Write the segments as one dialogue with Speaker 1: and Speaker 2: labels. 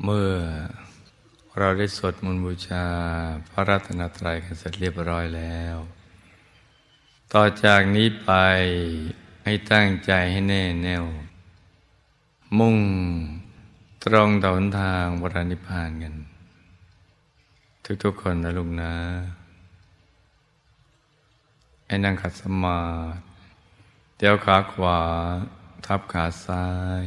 Speaker 1: เมื่อเราได้สวดมนต์บูชาพระรัตนตรัยกันเสร็จเรียบร้อยแล้ว ต่อจากนี้ไปให้ตั้งใจให้แน่แน่ว มุ่งตรงต่อหนทางวรนิพพานกัน ทุกๆคนนะลุงนะให้นั่งขัดสมาธิเดี๋ยวขาขวา ทับขาซ้าย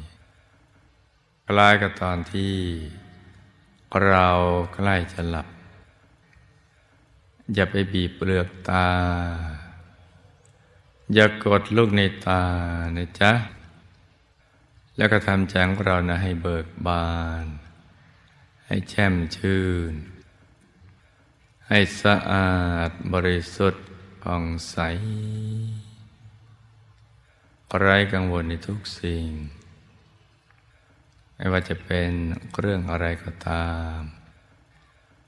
Speaker 1: คล้ายกับตอนที่เราใกล้จะหลับ อย่าไปบีบเปลือกตา อย่ากดลูกในตานะจ๊ะ แล้วก็ทำใจของเรานะให้เบิกบาน ให้แช่มชื่น ให้สะอาดบริสุทธิ์ผ่องใสไร้กังวลในทุกสิ่ง ไม่ว่าจะเป็นเรื่องอะไรก็ตาม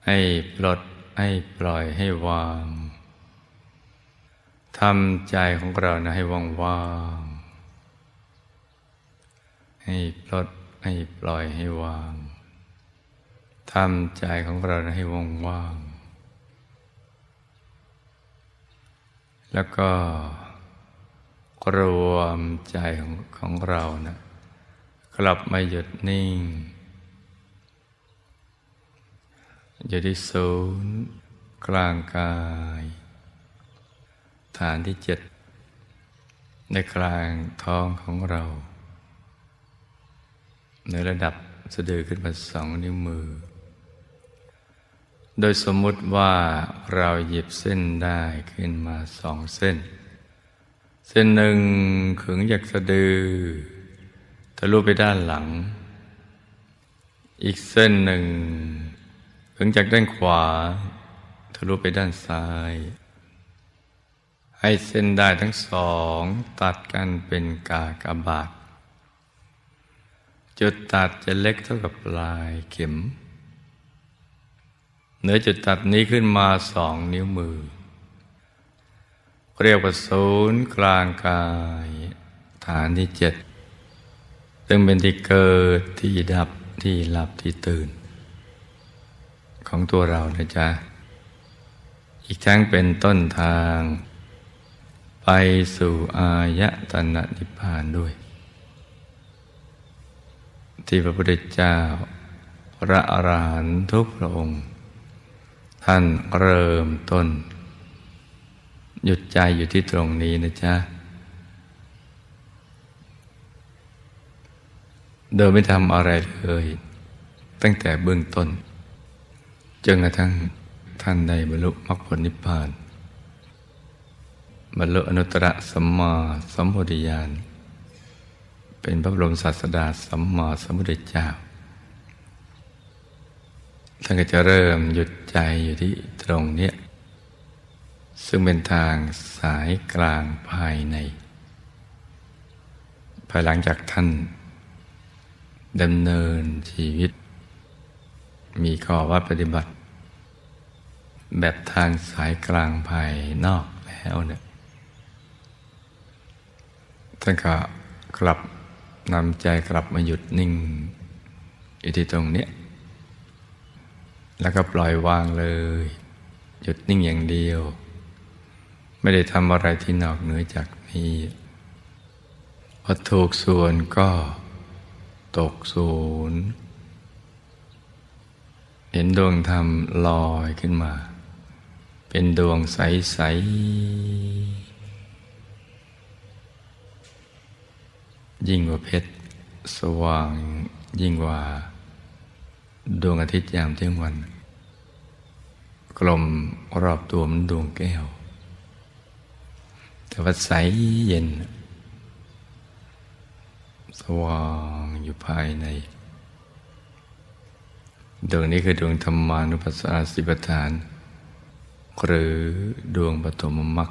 Speaker 1: ให้ปลดให้ปล่อยให้วางทำใจของเรานะให้ว่างว่างๆให้ปลดให้ปล่อยให้วางทำใจของเรานะให้ว่างว่างๆแล้วก็รวมใจของของเรานะ กลับมาหยุดนิ่ง อยู่ที่ศูนย์กลางกาย ฐานที่เจ็ดในกลางท้องของเรา ในระดับสะดือขึ้นมาสองนิ้วมือ โดยสมมุติว่าเราหยิบเส้นได้ขึ้นมาสองเส้น เส้นหนึ่งขึงจากสะดือ ลุไปด้านหลัง อีกเส้นหนึ่งขึงจากด้านขวา ทะลุไปด้านซ้าย ให้เส้นได้ทั้งสอง ตัดกันเป็นกากบาท จุดตัดจะเล็กเท่ากับปลายเข็ม เหนือจุดตัดนี้ขึ้นมาสองนิ้วมือ เรียกว่าศูนย์กลางกาย ฐานที่เจ็ด ซึ่งเป็นที่เกิดที่ดับที่หลับที่ตื่น ของตัวเรานะจ๊ะ อีกทั้งเป็นต้นทาง ไปสู่อายตนะนิพพานด้วย ที่พระพุทธเจ้า พระอรหันตุกพระองค์ ท่านเริ่มต้น หยุดใจอยู่ที่ตรงนี้นะจ๊ะ โดยไม่ทำอะไรเลย ตั้งแต่เบื้องต้นจนกระทั่งท่านได้บรรลุมรรคผลนิพพานบรรลุอนุตตรสัมมาสัมโพธิญาณเป็นพระบรมศาสดาสัมมาสัมพุทธเจ้าท่านก็จะเริ่มหยุดใจอยู่ที่ตรงเนี้ยซึ่งเป็นทางสายกลางภายใน ภายหลังจากท่าน ดำเนินชีวิต มีข้อวัดปฏิบัติ แบบทางสายกลางภายนอกแล้วเนี่ยท่านก็กลับนำใจกลับมาหยุดนิ่งอยู่ที่ตรงเนี้ยแล้วก็ปล่อยวางเลย หยุดนิ่งอย่างเดียว ไม่ได้ทำอะไรที่นอกเหนือจากนี้พอถูกส่วนก็ ตกศูนย์เห็นดวงธรรมลอยขึ้นมา เป็นดวงใส ๆ ยิ่งกว่าเพชร สว่างยิ่งกว่า ดวงอาทิตย์ยามเที่ยงวัน กลมรอบตัวมันดวงแก้ว แต่ว่าใสเย็น สว่างอยู่ภายในดวงนี้คือดวงธรรมานุปัสสนาสิบฐาน หรือดวงปฐมมรรค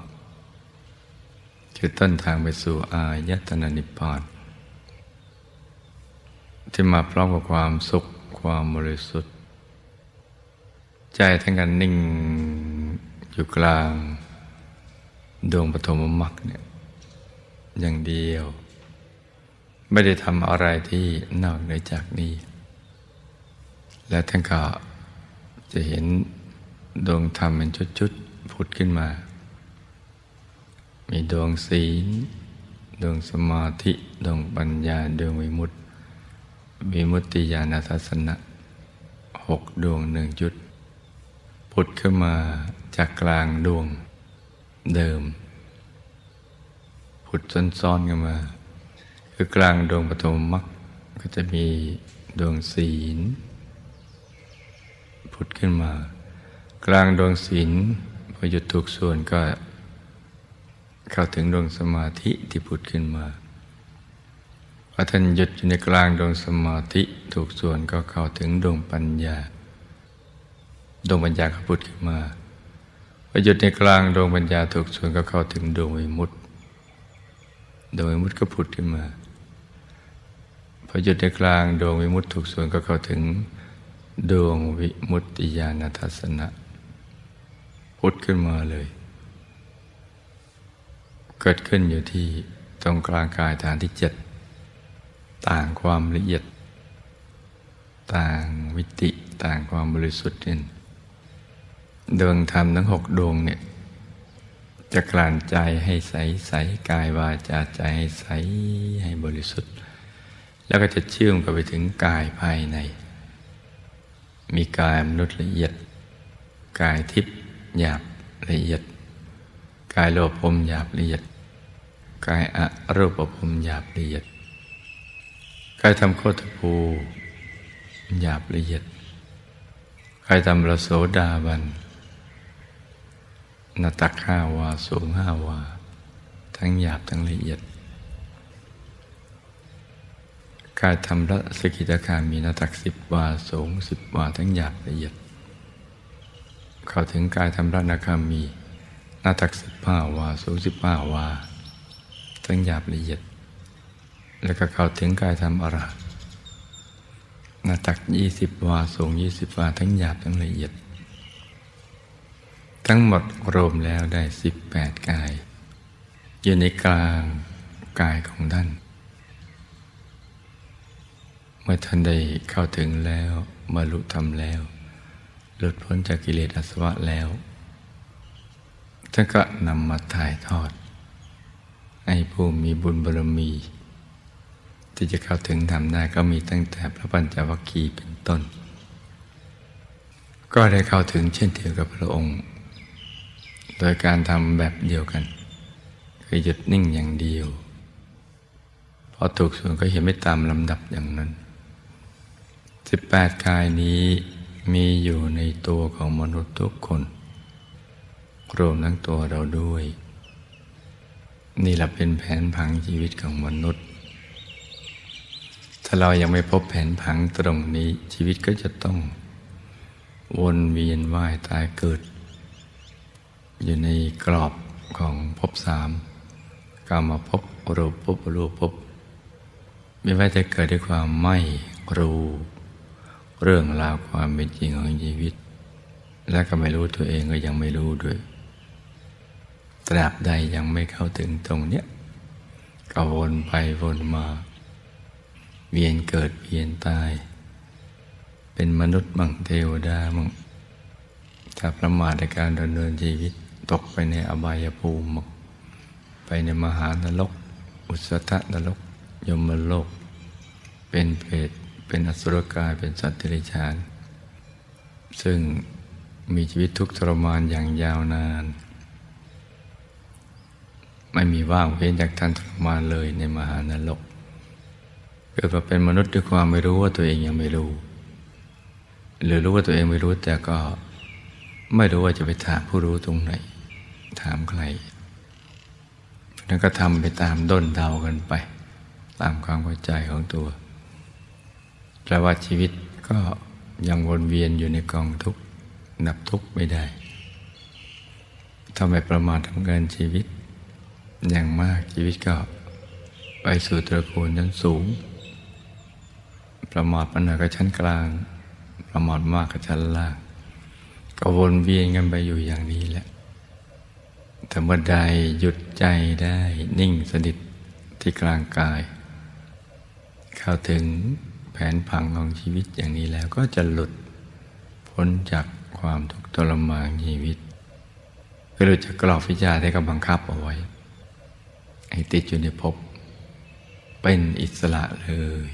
Speaker 1: คือต้นทางไปสู่อายตนะนิพพานที่มาพร้อมกับความสุขความบริสุทธิ์ ใจทั้งกันนิ่งอยู่กลาง ดวงปฐมมรรคเนี่ยอย่างเดียว ไม่ได้ทำอะไรที่นอกเหนือจากนี้ และท่านก็จะเห็นดวงธรรมเป็นชุดๆผุดขึ้นมา มีดวงศีล ดวงสมาธิ ดวงปัญญา ดวงวิมุตติ วิมุตติญาณทัศนะหกดวงหนึ่งจุดผุดขึ้นมาจากกลางดวงเดิม ผุดซ้อนๆกันมา คือกลางดวงปฐมมรรคก็จะมีดวงศีลผุดขึ้นมา กลางดวงศีลพอหยุดถูกส่วนก็ เข้าถึงดวงสมาธิที่ผุดขึ้นมาพอท่านหยุดอยู่ในกลางดวงสมาธิถูกส่วนก็เข้าถึงดวงปัญญา ดวงปัญญาก็ผุดขึ้นมาพอหยุดในกลางดวงปัญญาถูกส่วนก็เข้าถึงดวงวิมุตติดวงวิมุตติก็ผุดขึ้นมา พอหยุดในกลางดวงวิมุตติถูกส่วนก็เข้าถึงดวงวิมุตติญาณทัศนะพุดขึ้นมาเลย เกิดขึ้นอยู่ที่ตรงกลางกายฐานที่เจ็ดต่างความละเอียด ต่างวิติต่างความบริสุทธิ์เนี่ดวงธรรมทั้งหกดวงเนี่ยจะกลั่นใจให้ใสใสกายวาจาใจให้ใสให้บริสุทธิ์ แล้วก็จะเชื่อมกันไปถึงกายภายใน มีกายมนุษย์ละเอียด กายทิพย์หยาบละเอียด กายโลภมหยาบละเอียด กายอรูปภพหยาบละเอียด กายทำโคตรภูหยาบละเอียด กายทำระโสดาบันนาตักห้าวา สูงห้าวา ทั้งหยาบทั้งละเอียด กายทำละสกิทาคามีนาตักสิบวาสูงสิบวาทั้งหยาบละเอียด เข้าถึงกายทำละนาคามีนาตักสิบห้าวาสูงสิบห้าวา ทั้งหยาบละเอียด แล้วก็เข้าถึงกายทำอรหัตนาตักยี่สิบวาสูงยี่สิบวาทั้งหยาบทั้งละเอียด ทั้งหมดรวมแล้วได้สิบแปดกาย อยู่ในกลางกายของท่าน เมื่อท่านได้เข้าถึงแล้วบรรลุธรรมแล้ว หลุดพ้นจากกิเลสอาสวะแล้ว ท่านก็นำมาถ่ายทอด ให้ผู้มีบุญบารมี ที่จะเข้าถึงธรรมได้ก็มีตั้งแต่พระปัญจวัคคีย์เป็นต้น ก็ได้เข้าถึงเช่นเดียวกับพระองค์ โดยการทำแบบเดียวกัน คือหยุดนิ่งอย่างเดียวพอถูกส่วนก็เห็นไม่ตามลำดับอย่างนั้น 18 กายนี้มีอยู่ในตัวของมนุษย์ทุกคน รวมทั้งตัวเราด้วย นี่แหละเป็นแผนผังชีวิตของมนุษย์ ถ้าเรายังไม่พบแผนผังตรงนี้ชีวิตก็จะต้อง วนเวียนว่ายตายเกิด อยู่ในกรอบของภพสามกามาภพรูปภพรูปภพไม่ว่าจะเกิดด้วยความไม่รู้ เรื่องราวความเป็นจริงของชีวิต และก็ไม่รู้ตัวเองก็ยังไม่รู้ด้วย ตราบใดยังไม่เข้าถึงตรงเนี้ยก็วนไปวนมา เวียนเกิดเวียนตาย เป็นมนุษย์มั่งเทวดามั่งถ้าประมาทในการดำเนินชีวิตตกไปในอบายภูมิ ไปในมหานรก อุสตะนรก ยมโลก เป็นเปรต เป็นอสุรกายเป็นสัตว์เดรัจฉาน ซึ่งมีชีวิตทุกข์ทรมานอย่างยาวนาน ไม่มีว่างเว้นจากท่านทรมานเลยในมหานรกเกิดมาเป็นมนุษย์ด้วยความไม่รู้ว่าตัวเองยังไม่รู้ หรือรู้ว่าตัวเองไม่รู้แต่ก็ไม่รู้ว่าจะไปถามผู้รู้ตรงไหน ถามใครนั้นก็ทำไปตามด้นเดากันไป ตามความเข้าใจของตัว แปลว่าชีวิตก็ยังวนเวียนอยู่ในกองทุกข์นับทุกข์ไม่ได้ทำไมประมาททำงานชีวิต อย่างมากชีวิตก็ไปสู่ตระกูลชั้นสูง ประมาทปัญหากับชั้นกลาง ประมาทมากกับชั้นล่าง ก็วนเวียนกันไปอยู่อย่างนี้แหละแต่เมื่อใดหยุดใจได้นิ่งสนิทที่กลางกาย เข้าถึง นผังของชีวิตอย่างนี้แล้วก็จะหลุดพ้นจากความทุกข์ทรมานชีวิตคือหลุดจากกรอบวิจาที่กำบังคับเอาไว้ให้ติดอยู่ในภพเป็นอิสระเลย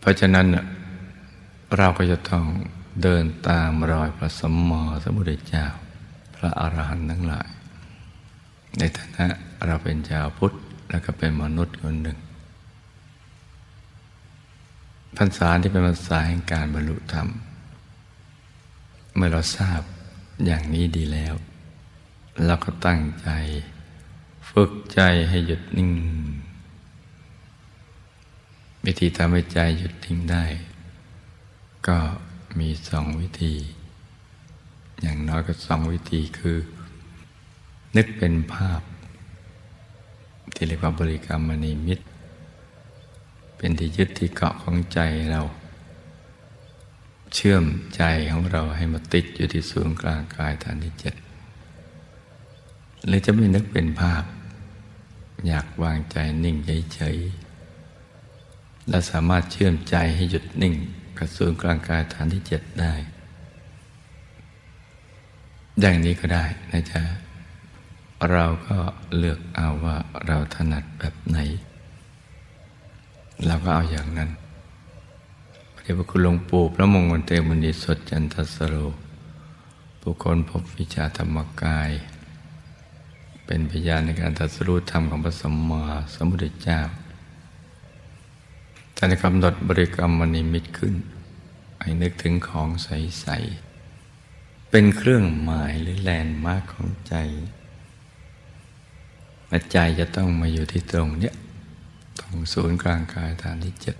Speaker 1: เพราะฉะนั้นเราก็จะต้องเดินตามรอยพระสมมอสมุทรเจ้า พระอรหันต์ทั้งหลาย ในฐานะเราเป็นชาวพุทธ แล้วก็เป็นมนุษย์คนหนึ่ง พรรษาที่เป็นพรรษาแห่งการบรรลุธรรม เมื่อเราทราบอย่างนี้ดีแล้ว เราก็ตั้งใจ ฝึกใจให้หยุดนิ่ง วิธีทำให้ใจหยุดนิ่งได้ ก็มีสองวิธี อย่างน้อยก็สองวิธีคือ นึกเป็นภาพ ที่เรียกว่าบริกรรมมณีมิตร เป็นที่ยึดที่เกาะของใจเรา เชื่อมใจของเราให้มาติดอยู่ที่ศูนย์กลางกายฐานที่เจ็ดหรือจะไม่นึกเป็นภาพ อยากวางใจนิ่งเฉยๆและสามารถเชื่อมใจให้หยุดนิ่งกับศูนย์กลางกายฐานที่เจ็ดได้ อย่างนี้ก็ได้นะจ๊ะเราก็เลือกเอาว่าเราถนัดแบบไหน เราก็เอาอย่างนั้นพระเดชพระคุณหลวงปู่พระมงคลเตมุนีสดจันทสโรบุคคลพบวิชาธรรมกาย เป็นพยานในการตรัสรู้ธรรมของพระสัมมาสัมพุทธเจ้าท่านกำหนดบริกรรมมณีมิตรขึ้นให้นึกถึงของใส ๆ เป็นเครื่องหมายหรือแลนด์มาร์คของใจและใจจะต้องมาอยู่ที่ตรงเนี้ย ตรงศูนย์กลางกายฐานที่เจ็ด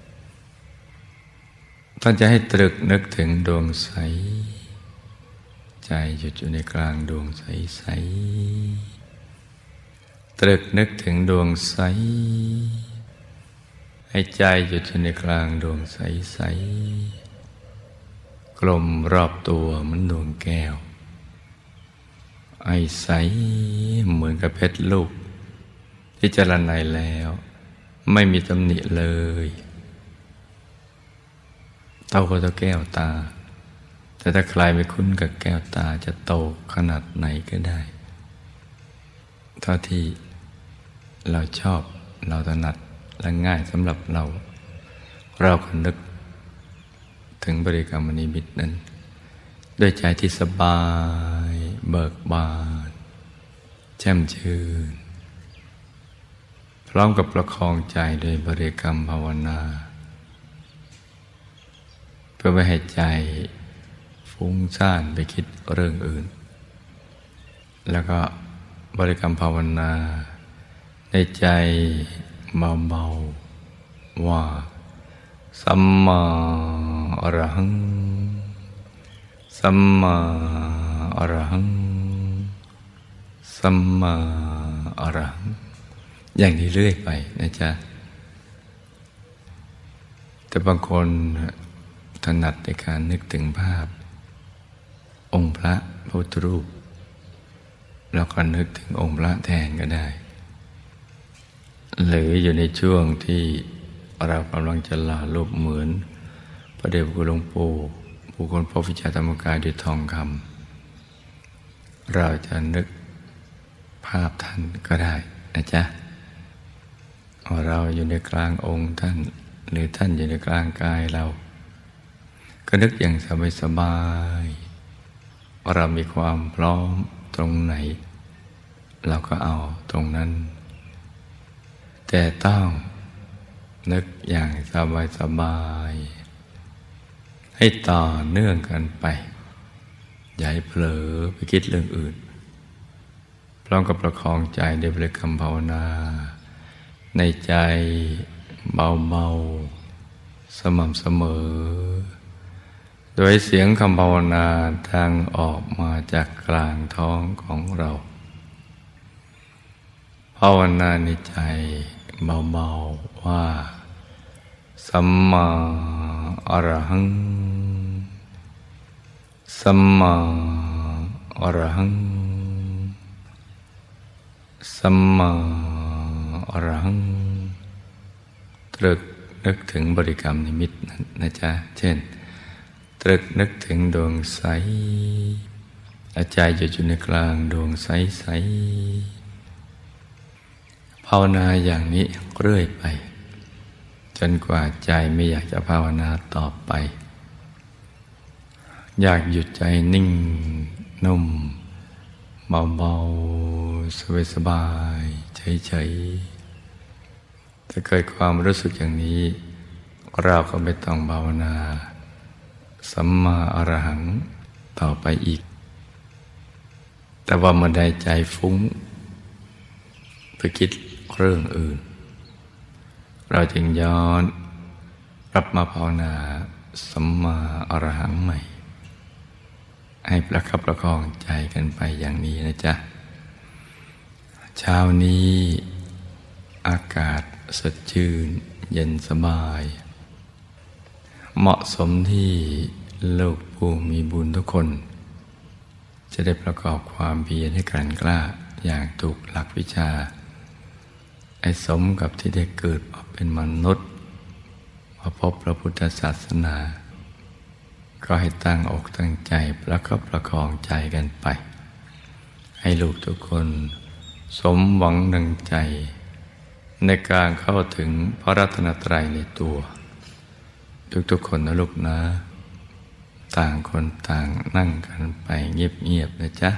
Speaker 1: ท่านจะให้ตรึกนึกถึงดวงใส ใจหยุดอยู่ในกลางดวงใสใสตรึกนึกถึงดวงใส ให้ใจหยุดอยู่ในกลางดวงใสใสกลมรอบตัวเหมือนดวงแก้ว ไอใสเหมือนกับเพชรลูก ที่จรนัยแล้ว ไม่มีตำหนิเลย เต้าก็เท่าแก้วตา แต่ถ้าใครไม่คุ้นกับแก้วตาจะโตขนาดไหนก็ได้เท่าที่เราชอบเราถนัดและง่ายสำหรับเรา เราก็นึก ถึงบริกรรมนิมิตนั้น ด้วยใจที่สบาย เบิกบาน แช่มชื่น พร้อมกับประคองใจโดยบริกรรมภาวนา เพื่อไม่ให้ใจฟุ้งซ่านไปคิดเรื่องอื่น แล้วก็บริกรรมภาวนา ในใจเบาๆว่า สัมมาอรหัง สัมมาอรหัง สัมมาอรหัง อย่างนี้เรื่อยไปนะจ๊ะ แต่บางคนถนัดในการนึกถึงภาพ องค์พระพุทธรูป แล้วก็นึกถึงองค์พระแทนก็ได้ หรืออยู่ในช่วงที่เรากำลังจะลารูปเหมือน พระเดชพระคุณหลวงปู่ผู้คนพบวิชาธรรมกายด้วยทองคำเราจะนึกภาพท่านก็ได้นะจ๊ะ อยู่ในกลางองค์ท่าน หรือท่านอยู่ในกลางกายเรา ก็นึกอย่างสบายสบายๆว่าเรามีความพร้อมตรงไหน เราก็เอาตรงนั้น แต่ต้องนึกอย่างสบายสบายๆให้ต่อเนื่องกันไป อย่าให้เผลอไปคิดเรื่องอื่นพร้อมกับประคองใจด้วยบริกรรมภาวนา ในใจเบาๆสม่ำเสมอ โดยเสียงคำภาวนาทางออกมาจากกลางท้องของเรา ภาวนาในใจเบาๆว่า สัมมาอรหัง สัมมาอรหัง สัมมา อรัง ตรึกนึกถึงบริกรรมนิมิตนะจ๊ะ เช่น ตรึกนึกถึงดวงใสอาใจจะอยู่ในกลางดวงใสใสภาวนาอย่างนี้เรื่อยไป จนกว่าใจไม่อยากจะภาวนาต่อไป อยากหยุดใจนิ่งนุ่มเบาๆสบายสบายๆเฉยๆ ถ้าเกิดความรู้สึกอย่างนี้ เราก็ไม่ต้องภาวนา สัมมาอรหังต่อไปอีก แต่ว่าเมื่อใดใจฟุ้งไปคิดเรื่องอื่น เราจึงย้อนกลับมาภาวนาสัมมาอรหังใหม่ ให้ประคับประคองใจกันไปอย่างนี้นะจ๊ะ เช้านี้อากาศ สดชื่น เย็นสบาย เหมาะสมที่ลูกผู้มีบุญทุกคน จะได้ประกอบความเพียรให้กลั่นกล้าอย่างถูกหลักวิชา ไอ้สมกับที่ได้เกิดมาเป็นมนุษย์มาพบพระพุทธศาสนา ก็ให้ตั้งอกตั้งใจประคับประคองใจกันไป ให้ลูกทุกคน สมหวังดังใจ ในการเข้าถึงพระรัตนตรัยในตัว ทุกๆคนนะลูกนะ ต่างคนต่างนั่งกันไปเงียบๆนะจ๊ะ